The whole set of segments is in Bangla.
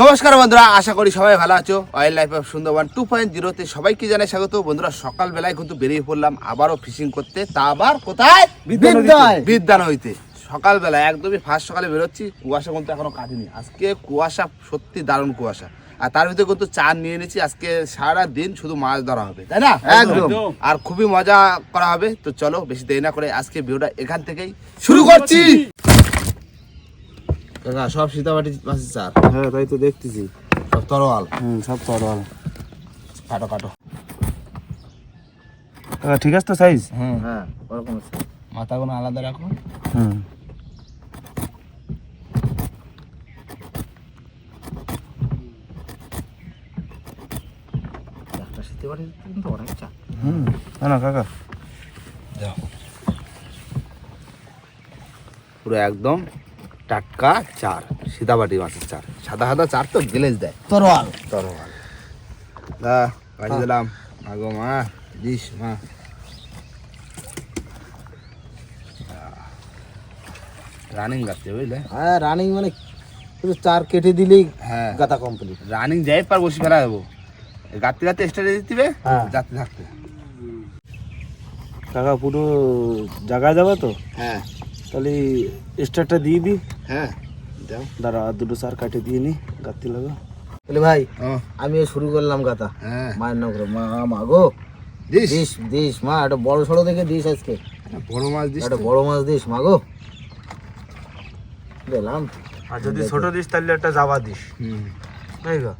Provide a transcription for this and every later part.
নমস্কার বন্ধুরা আশা করি সবাই ভালো আছো। Wild life of Sundarban two point জিরোতে সবাইকে জানাই স্বাগত। বন্ধুরা সকাল বেলায় কিন্তু বেরিয়ে পড়লাম আবারও ফিশিং করতে। তা আবার কোথায়। বিদ্যান হইতে সকালবেলা একদমই ফার্স্ট সকালে বেরোচ্ছি কুয়াশা কিন্তু এখনও কাটেনি আজকে কুয়াশা সত্যি দারুণ কুয়াশা। আর তার ভিতরে কিন্তু চা নিয়ে নিয়েছি আজকে সারা দিন শুধু মাছ ধরা হবে তাই না? একদম। আর খুবই মজা করা হবে। তো চলো বেশি দেরি না করে আজকে ভিডিওটা এখান থেকেই শুরু করছি। কাকা সব সীতাবাটি মাছের চার হ্যাঁ তাই তো দেখতেছি। সব তরোয়াল? হুম সব তরল কাটো কাটো। ঠিক আছে তো সাইজ হ্যাঁ হ্যাঁ ওরকম আছে। মাথাগুলো আলাদা রাখো। হুম। সীতাবাটি কিন্তু অনেক চা হুম না কাকা যাও পুরো একদম টাটকা চার সীতাবাটি মাছের চার। সাদা সাদা চার তো গেলেজ দেয়। তরোয়াল। তরোয়াল। দা বাড়ি দিলাম। মাগো মা দিস মা। রানিং গাচ্ছে বুঝলে? হ্যাঁ রানিং মানে শুধু চার কেটে দিলেই হ্যাঁ। গাতা কমপ্লিট রানিং যাই পার বসে ফেলা যাব গাতে গাতে এক্সট্রা দিতে হবে হ্যাঁ। যাতে থাকতে। কাকা পুরো জায়গায় যাবে তো? হ্যাঁ। তাহলে স্টারটা দিয়ে দি। হ্যাঁ দাঁড়া দুটো চার কাটে দিয়ে নি গাতি লাগা। বলে ভাই ও। আমি শুরু করলাম গাতা। হ্যাঁ। মায়ের নাম করে মা মা গো। দিস। দিস দিস মা একটা বড় সড়ো দেখে দিস আজকে। বড় মাছ দিস একটা বড় মাছ দিস মা গো। দিলাম আর যদি ছোট দিস তাহলে একটা জাবা দিস। হুম। তাই গো?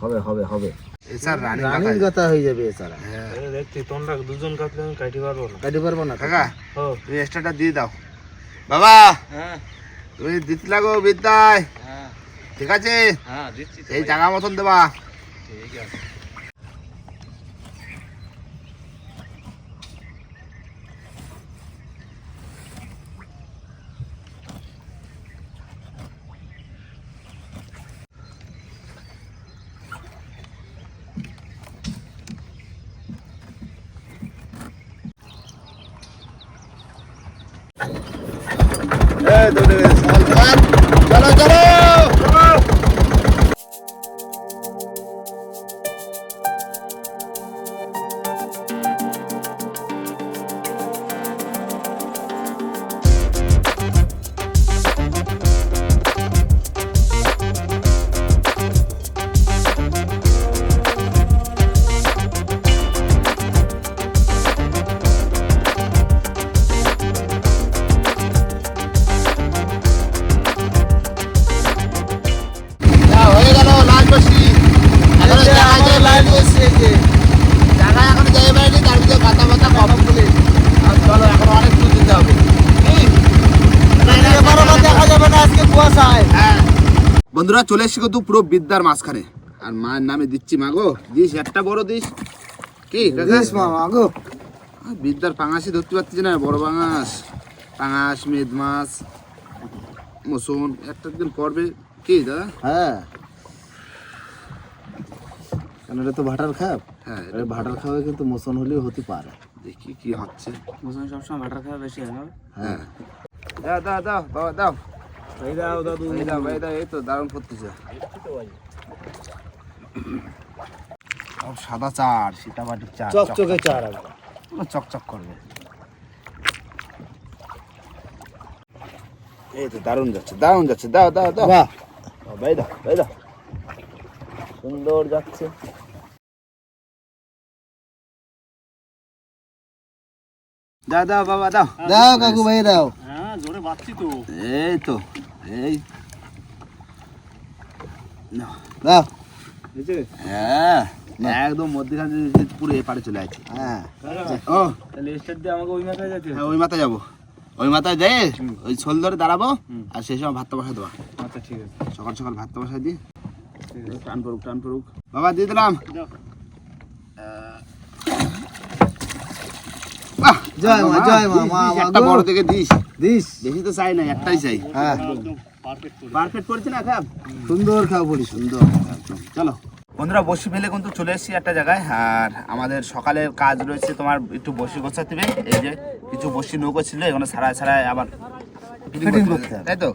হবে হবে হবে। এছাড়া রানিং কথা হয়ে যাবে হ্যাঁ। দেখছি তোমরা দুজন কাটলে কাটি পারব না। কাটি পারব না কাকা ও তুমি এক্সট্রাটা দিয়ে দাও। বাবা হ্যাঁ। তুমি দিতে লাগো বিদ্যায়। হ্যাঁ। ঠিক আছে? হ্যাঁ দিচ্ছি এই জায়গা মতন দেবা। ঠিক আছে। এই দৌড়ে বন্ধুরা চলে এসছি কিন্তু পুরো বিদ্যার মাঝখানে। আর মায়ের নামে দিচ্ছি মাগো দিস একটা বড় দিস। কি? মামা বিদ্যার পাঙাশি ধরতে পারছি না বড় পাঙাশ। পাঙাশ মেদ মাছ মসুন একটা দিন পড়বে। কি দাদা? হ্যাঁ। কারণ এটা তো ভাটার খাপ? হ্যাঁ এটা ভাটার খাওয়া কিন্তু মোশন হলেও হতে পারে। দেখি কি হচ্ছে। মুসলমান সবসময় ভাটার খাওয়া বেশি হয় হ্যাঁ। দাও দাও দাও বাবা দাও। এই দাও দাদু। এই দাও এই দাও এই তো দারুণ করতেছে। সাদা চার সীতাবাটির চার চকচকে চার। চকচক করবে। এই তো দারুণ যাচ্ছে দারুণ যাচ্ছে। দাও দাও দাও। বাহ। ভাই দাও ভাই দাও সুন্দর যাচ্ছে। দাও দাও বাবা দাও। দাও কাকু ভাই দাও। হ্যাঁ জোরে বাচ্চি তো। এই তো। এই। দাও হ্যাঁ একদম মধ্যখানে পুরো এপারে চলে আছে হ্যাঁ। ও। তাহলে আমাকে ওই মাথায় যেতে হ্যাঁ ওই মাথায় যাব। ওই মাথায় যাই ওই ছোল ধরে দাঁড়াবো আর সেই সময় ভাতটা বসা দেবো। আচ্ছা ঠিক আছে। সকাল সকাল ভাতটা বসা দিই। টান পড়ুক টান পড়ুক। বাবা দিয়ে দিলাম। জয় মা, জয়। বড় থেকে দিস। দিস। বেশি তো চাই না একটাই চাই। হ্যাঁ। পারফেক্ট করেছে না খাব সুন্দর খাও বলি সুন্দর। চলো। বন্ধুরা বসি ফেলে কিন্তু চলে এসেছি একটা জায়গায়। আর আমাদের সকালের কাজ রয়েছে তোমার একটু বসি গোছাতে হবে। এই যে কিছু বসি নৌকো ছিল এখানে সারায় সারায় আবার তাই তো?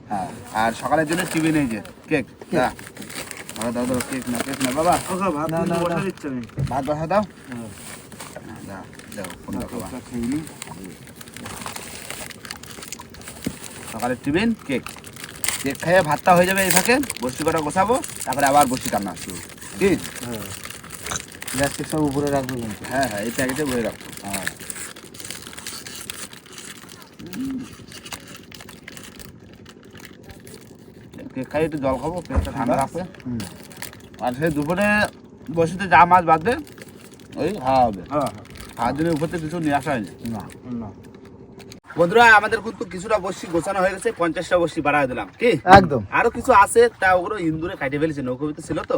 আর সকালের জন্য টিফিন নেই যে কেক। দা দাও দাও কেক না কেক না বাবা। ভাত বসা দাও। হ্যাঁ। হ্যাঁ, দাও দাও কোনটা খাবা খেয়ে নি। সকালের টিফিন কেক। কেক খেয়ে ভাতটা হয়ে যাবে এই ফাঁকে বসি কটা গোছাবো তারপরে আবার বসি কান্না শুরু। ঠিক প্লাস্টিক সব উপরে রাখব কিন্তু। হ্যাঁ হ্যাঁ এই প্যাকেটে ভরে রাখব। হ্যাঁ। কেক খাই একটু জল খাব পেটটা ঠান্ডা রাখবে। আর সেই দুপুরে বসিতে যা মাছ বাঁধবে ওই খাওয়া হবে। হ্যাঁ খাওয়ার জন্য উপর থেকে কিছু নিয়ে আসা হয়নি। না না। বন্ধুরা আমাদের কিন্তু কিছুটা বসি গোছানো হয়ে গেছে পঞ্চাশটা বসি বাড়ায় দিলাম কি? একদম। আরও কিছু আছে তা ওগুলো ইন্দুরে কাটে ফেলেছে নৌকোবিতে ছিল তো।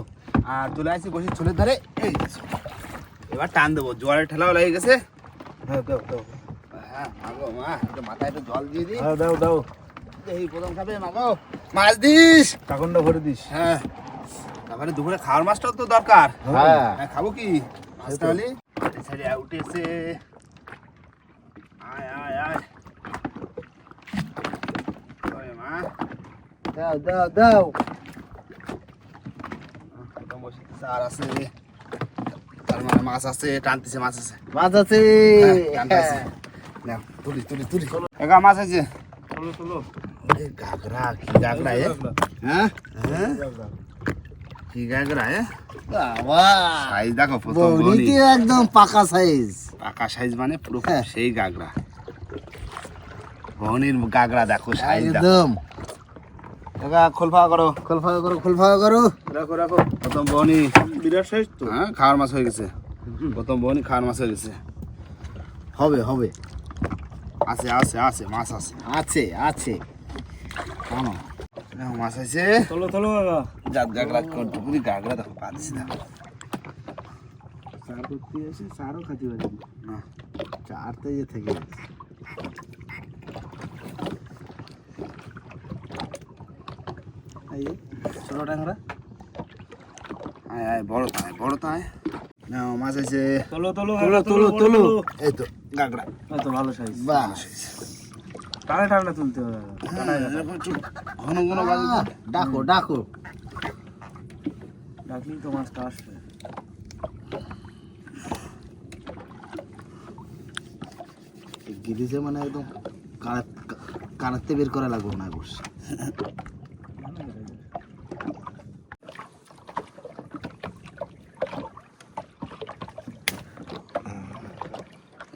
আর চলে আসি বসি চুলের ধারে এই এবার টান দেবো জোয়ারের ঠেলাও লেগে গেছে। হ্যাঁ মাথায় একটু জল দিয়ে দিই। দাও দাও এই প্রথম খাবে মাগো মাছ দিস। কাকনটা ভরে দিস। হ্যাঁ তারপরে দুপুরে খাওয়ার মাছটাও তো দরকার। হ্যাঁ। হ্যাঁ খাব কি? মাছ তাহলে সাইডে উঠেছে আয় আয় আয় ওই মা দাও দাও দাও একদম আর আছে তার মানে মাছ আছে টানতেছে মাছ আছে মাছ আছে হ্যাঁ, তুলি তুলি তুলি একা মাছ আছে কি হ্যাঁ হ্যাঁ কি এ বাবা সাইজ দেখো একদম পাকা সাইজ পাকা সাইজ মানে পুরো হ্যাঁ। সেই গাগরা বহনির গাগরা দেখো সাইজ দেখো একা খোলফা করো। খোলফা করো খোলফা করো। রাখো রাখো। প্রথম বহনি বিরাট সাইজ তো। হ্যাঁ খাওয়ার মাছ হয়ে গেছে। প্রথম বহনি খাওয়ার মাছ হয়ে গেছে। হবে হবে। আছে আছে আছে মাছ আছে। আছে আছে। কেমন মাছ আছে চলো চলো কাকা। জাত গাগরা করতে পুরি গাগরা দেখো পাচ্ছি না। চার করতে আসি চারও খাতে পারি না চার তো ইয়ে থেকে এই ছোট ট্যাংরা। আয় আয় বড় তাই বড় তাই না মাছ আছে তোলো তোলো তোলো, তোলো, তোলো। এই তো ভালো সাইজ। টানে টানে তুলতে হবে। হ্যাঁ, ঘন ডাকো ডাকো। ডাকলেই তো মাছটা আসবে। গিরিজে মানে একদম কানাতে বের করা লাগবে না বস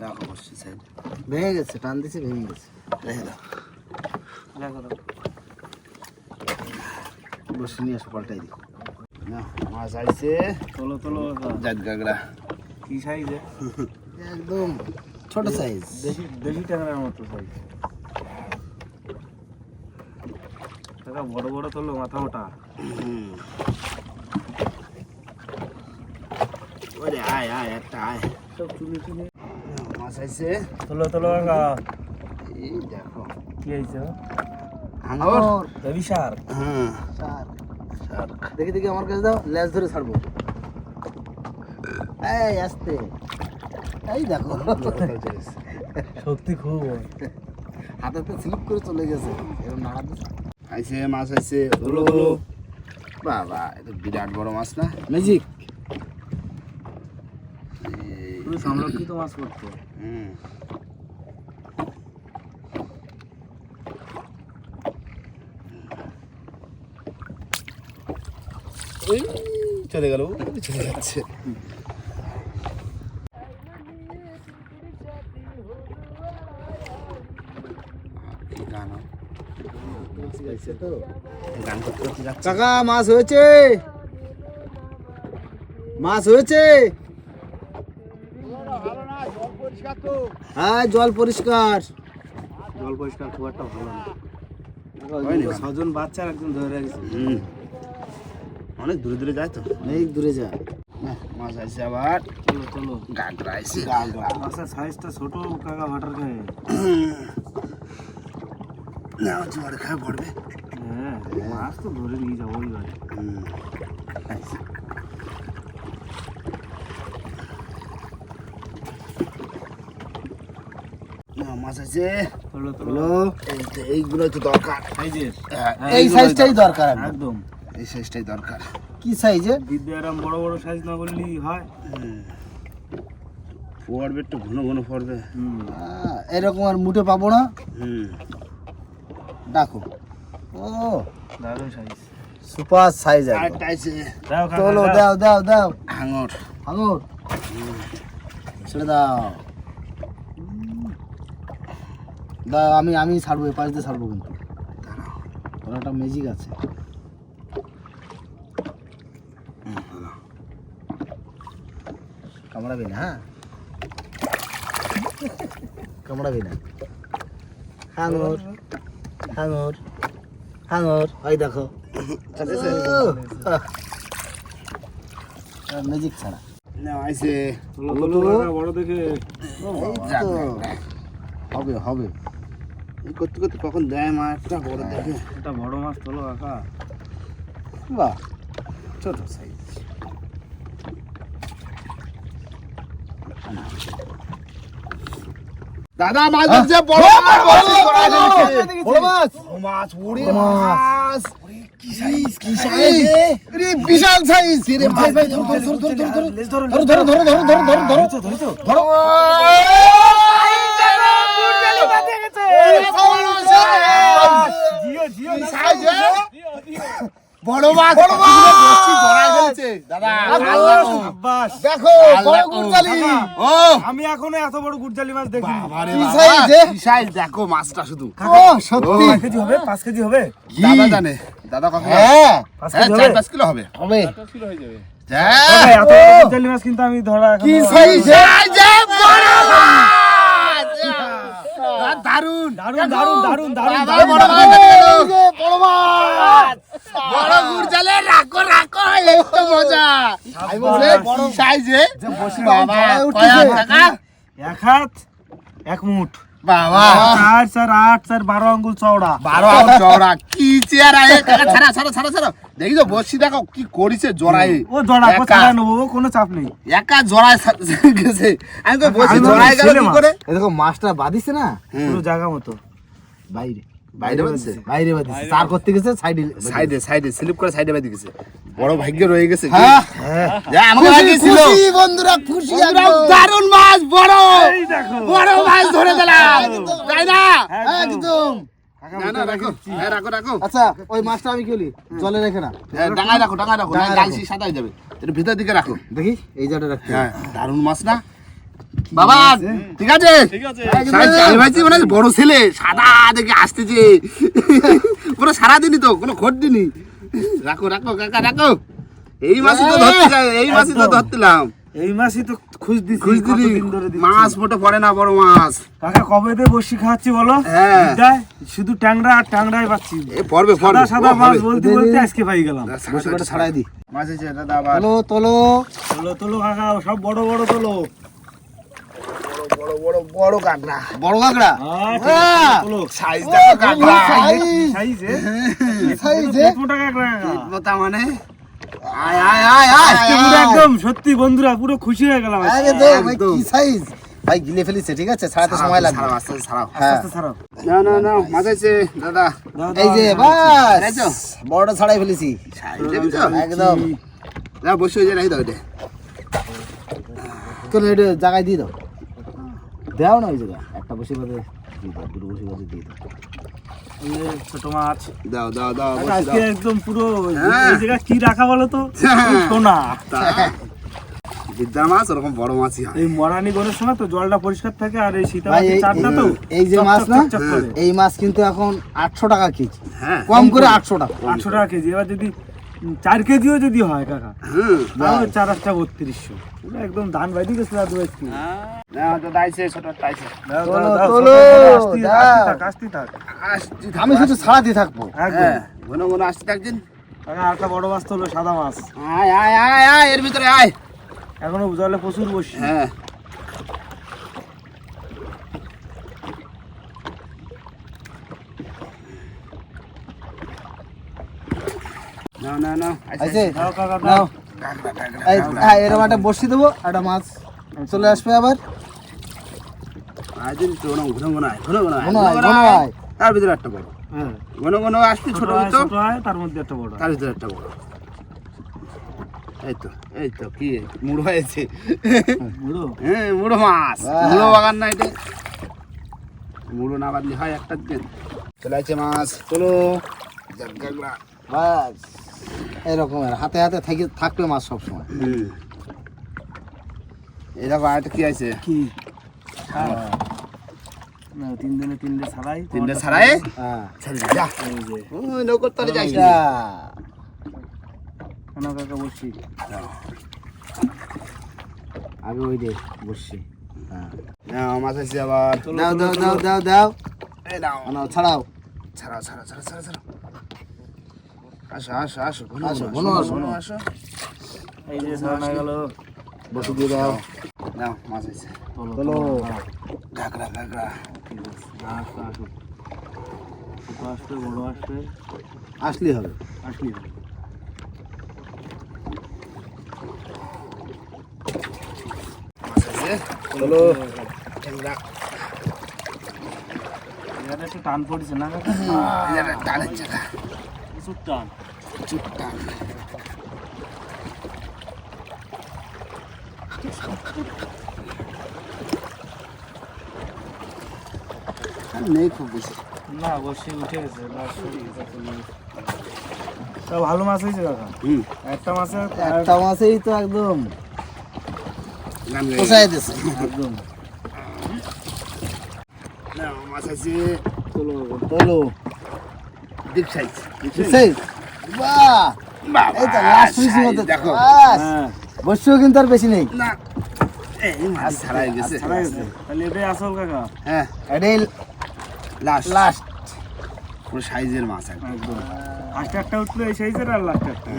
রাখো বসছি সাইড ভেঙে গেছে টান দিছে ভেঙে গেছে। রেখে দাও। বসে নিয়ে আসো পাল্টাই দি না মাছ আইছে। তোলো তোলো জাত গাগরা। কি সাইজে একদম ছোট সাইজ দেশি দেশি ট্যাংরার মতো সাইজ কাকা বড় বড় তোলো মাথা ওটা ওরে আয় আয় একটা আয়। সব চুলি চুলি না, তোলো তোলো কাকা এই দেখো। কি হয়েছে? হাঙর রবি সার হ্যাঁ। শার্ক। শার্ক। দেখি দেখি আমার কাছে দাও লেজ ধরে ছাড়বো। এই আসতে। এই দেখো। সত্যি খুব। হাতাতে স্লিপ করে চলে গেছে। এরকম নাড়া দিচ্ছে আইছে মাছ আইছে। তোলো তোলো বাবা এটা বিরাট বড় মাছ না? ম্যাজিক তুমি সংরক্ষিত মাছ করতো। হুম। ওই, চলে গেল। চলে যাচ্ছে। কাকা মাছ হয়েছে। মাছ হয়েছে। হ্যাঁ জল পরিষ্কার। জল পরিষ্কার খুব একটা ভালো না। ছজন বাচ্চা আর একজন ধরে রেখেছে। হুম। অনেক দূরে দূরে যায় তো। অনেক দূরে যায়। না, মাছ আবার। চলো চলো। গাগরা মাছের সাইজটা ছোট কাকা ভাটার খায় না জোয়ারে খায় পড়বে। হ্যাঁ মাছ তো ধরে নিয়ে যাব ওই বাড়ি হুম আচ্ছা। না মাছ আছে। তোলো তোলো হলো এইগুলো তো দরকার। সাইজের? হ্যাঁ, এই সাইজটাই দরকার। একদম। এই সাইজটাই দরকার। কি সাইজে বিদ্যারাম বড় বড় সাইজ না বললেই হয়। পড়বে একটু ঘন ঘন পড়বে। হুম। এরকম আর মুটে পাবো না। হুম। ডাকো। ও। দারুণ সাইজ সুপার সাইজ আছে। দাও দাও। দাও দাও দাও। হাঙর। ছেড়ে দাও। দাও আমি আমি ছাড়বো পাশ দিয়ে ছাড়বো কিন্তু। ওর একটা ম্যাজিক আছে। কামড়াবি না হ্যাঁ? কামড়াবি না। হাঙর হাঙর হাঙর ওই দেখো। ম্যাজিক ছাড়া। কাকা, বড় দেখে। হবে হবে। করতে করতে কখন দেয় মাছটা বড় দেখে এটা বড় মাছ তোলো কাকা বাহ ছোট সাইজ দাদা মাছ ধরছে বড় মাছ বড় মাছ বড় মাছ ওরে বড় মাছ। মাছ কি সাইজ কি সাইজ রে বিশাল সাইজ রে ভাই ভাই ধরো ধরো ধরো ধরো ধরো ধরো ধরো ধরো ধরো ধরো ধরো ধরো ধরো জিও জিও বড় মাছ বড় মাছ বসি ফেলেছে। দাদা আল্লাহ গো। আব্বাস দেখো বড় গুড়জালি ও। আমি এখনও এত বড় গুড়জালি মাছ দেখিনি। কি বাবা, কি size দেখো মাছটা শুধু। ও সত্যি। পাঁচ কেজি হবে পাঁচ কেজি হবে? দাদা জানে। দাদা কত হ্যাঁ। পাঁচ কেজি হবে? পাঁচ কিলো হবে। হবে। এত গুড়জালি মাছ কিন্তু আমি ধরা কি সাইজ? বড় মাছ! দারুণ দারুণ দারুণ মজা। এক এক মুঠ। বাবা। চার চার আট চার বারো আঙ্গুল চওড়া। বারো চওড়া। কি চেয়ার আয়ে কাকা ছাড়া ছাড়া ছাড়া ছাড়া। দেখি তো বসি দেখো কি করিছে ও জড়া একা। ছাড়া নেব ও? কোনো চাপ নেই। একা জড়ায় গেছে। আমি তো বসি আমি গেল কি করে? দেখো মাছটা বাঁধিছে না? পুরো জায়গা মতো। বাইরে। বাইরে বাঁধছে? বাইরে বাদিছে চার করতে গেছে সাইডে সাইডে সাইডে স্লিপ করে সাইডে বেঁধে গেছে। বড় ভাগ্য রয়ে গেছে হ্যাঁ। আমাকে আগে ছিল। বন্ধুরা খুশি দারুণ মাছ বড়। বড় মাছ ধরে দিলাম। তাই না হ্যাঁ একদম। না না রাখো। হ্যাঁ রাখো রাখো। আচ্ছা ওই মাছটা আমি কি বলি? জলে রেখে না। হ্যাঁ, ডাঙায় রাখো ডাঙায় রাখো। ডাঙায় সাদাই যাবে। ভিতর দিকে রাখো। দেখি এই জায়গাটা রাখতে হ্যাঁ দারুণ মাছ না? বাবা ঠিক আছে। ঠিক আছে? মানে বড় ছেলে সাদা দেখে আসতেছে। পুরো সারাদিনই তো কোনো দিনই রাখো রাখো কাকা রাখো। এই মাছই তো ধরতে এই মাছই তো ধরতেলাম। এই মাসই তো খুঁজ দিচ্ছি খুঁজ দিলি। মাছ মোটে পড়ে না বড় মাছ। কাকা কবে দিয়ে বসি খাচ্ছি বলো? হ্যাঁ। শুধু ট্যাংরা আর ট্যাংরাই পাচ্ছি। এ পড়বে পড়বে সাদা মাছ বলতে বলতে আজকে পাই গেলাম। বসে ছাড়াই দি মাছ আছে দাদা আবার তোলো তোলো। তোলো তোলো কাকা সব বড় বড় তোলো। বড় বড় বড় কাঁকড়া বড় কাঁকড়া হ্যাঁ, সাইজ দেখো কাঁকড়া সাইজ। সাইজ এ? সাইজ পেট মোটা কাঁকড়া মোটা মানে? আয় আয় আয় আয়। একদম সত্যি বন্ধুরা পুরো খুশি হয়ে গেলাম আরে দে ভাই কি সাইজ? ভাই গিলে ফেলিছে ঠিক আছে? ছাড়াতে সময় লাগবে। ছাড়াও, আস্তে ছাড়াও। আস্তে হ্যাঁ না না না মাছ আছে দাদা। এই যে বাস? বড়টা ছাড়াই ফেলেছি। একদম। না বসে যায় রাখি দাও এটা। কেন এটা জায়গায় দিয়ে দাও। দাও না ওই জায়গা একটা বসে বাদে দিয়ে দাও দুটো বসে বাদে দিয়ে দাও। এই ছোট মাছ। দাও দাও দাও আজকে একদম পুরো হ্যাঁ। এই জায়গা কি রাখা বলো তো? হ্যাঁ। সোনা। বিদ্যা মাছ ওরকম বড় মাছই হয়। এই মরানি গনের সময় তো জলটা পরিষ্কার থাকে আর এই শীতা এই- চারটা তো এই যে মাছ না চক এই মাছ কিন্তু এখন আটশো টাকা কেজি। হ্যাঁ। কম করে। আটশো টাকা। আটশো টাকা কেজি। এবার যদি চার কেজিও যদি হয় কাকা হুম তাহলে চার একটা বত্রিশশো। পুরো একদম ধান বাইদি গেছে দাদু থাক। আসছি আমি শুধু ছাড়াতে থাকব। হ্যাঁ ঘন ঘন আসতে থাকছেন একটা বড় মাছ তো হলো সাদা মাছ। আয় আয় আয় আয় এর ভিতরে আয়। এখনও জলে প্রচুর বসি। হ্যাঁ। কাকা নাও। এই এরকম একটা বসি দেবো একটা মাছ চলে আসবে আবার। সারাদিন তো ওরকম ঘন ঘন আয় ঘন ঘন আয়, ঘন ঘন আয়, ঘন ঘন আয়। আয়। তার ভিতরে একটা বড়। হ্যাঁ। ঘন ঘন আসবি ছোট তার মধ্যে একটা বড় তার ভিতরে একটা বড়। এই তো এই তো কি মুড়ো হয়েছে। হ্যাঁ মুড়ো মাছ। মুড়ো বাগান না এটা। মুড়ো না বাদলে হয় একটা দিন। চলে আছে মাছ চলো জাগা বাস। এরকমের হাতে হাতে থেকে থাকবে মাছ সবসময়। এরকম আরেকটা কি আছে? কি? তিন দিনে তিনটে ছাড়াই তিনটে ছাড়াই? হ্যাঁ। যা। ওই নৌকর তলে যাইস না। কেন কাকা বসছি। আগে ওই দে বসছি। হ্যাঁ। নাও, মাছ আছে আবার। দাও দাও দাও দাও দাও। এই নাও। নাও ছাড়াও। ছাড়াও ছাড়াও ছাড়াও ছাড়াও ছাড়াও। আসো আসো আসো ঘন আসো, আসো ঘন। ঘন আসো। এই যে ছাড়া গেল বসে দিয়ে দাও। নাও মাছ আছে। চলো ঘাগড়া ঘাগড়া আসো ছোট আসবে বড় আসবে আসলেই হবে। আসলেই হবে। মাছ আছে। চলো ট্যাংরা। একটু টান পড়ছে না? এটা টানের জায়গা প্রচুর টান। টান নেই খুব বেশি। না বসে উঠে গেছে। তা ভালো মাছ হয়েছে কাকা হুম। একটা মাছে একটা মাছেই তো একদম। পোষায় দিছে। একদম। নাও মাছ আছে চলো চলো ডিপ সাইজ সেই বাহ। এই তো লাস্ট ফিনিশিং হতে দেখো। হ্যাঁ। বসছেও কিন্তু আর বেশি নেই। না। এই মাছ ছাড়াই গেছে। ছাড়া গেছে। তাহলে এটাই আসল কাকা। হ্যাঁ। এটাই লাস্ট লাস্ট পুরো সাইজের মাছ একদম একদম। ফার্স্ট একটা উঠল এই সাইজের আর লাস্ট একটা।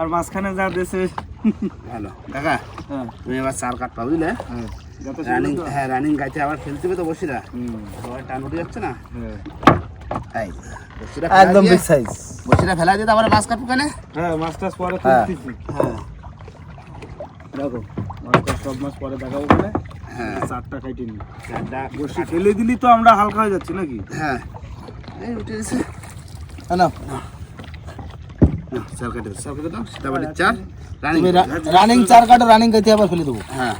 আর মাঝখানে যা দেশে ভালো। কাকা হ্যাঁ। তুমি এবার চার হ্যাঁ। যত রানিং হ্যাঁ রানিং গাইতে আবার ফেলতে হবে তো বসিরা। টান উঠে যাচ্ছে না? একদম বিগ সাইজ বসিরা ফেলা দিয়ে তারপরে মাছ কাটবো কেন? হ্যাঁ মাছ টাছ পরে হ্যাঁ। তুলতেছি হ্যাঁ। দেখো মাছ সব মাছ পরে দেখাবো বলে। হ্যাঁ। চারটা খাইতে নি চারটা বসে ফেলে দিলি তো আমরা হালকা হয়ে যাচ্ছি নাকি? হ্যাঁ। এই উঠে গেছে। না চার কেটে চার কেটে দাও। রানিং। রানিং চার কাটা রানিং খাইতে আবার ফেলে দেবো। হ্যাঁ।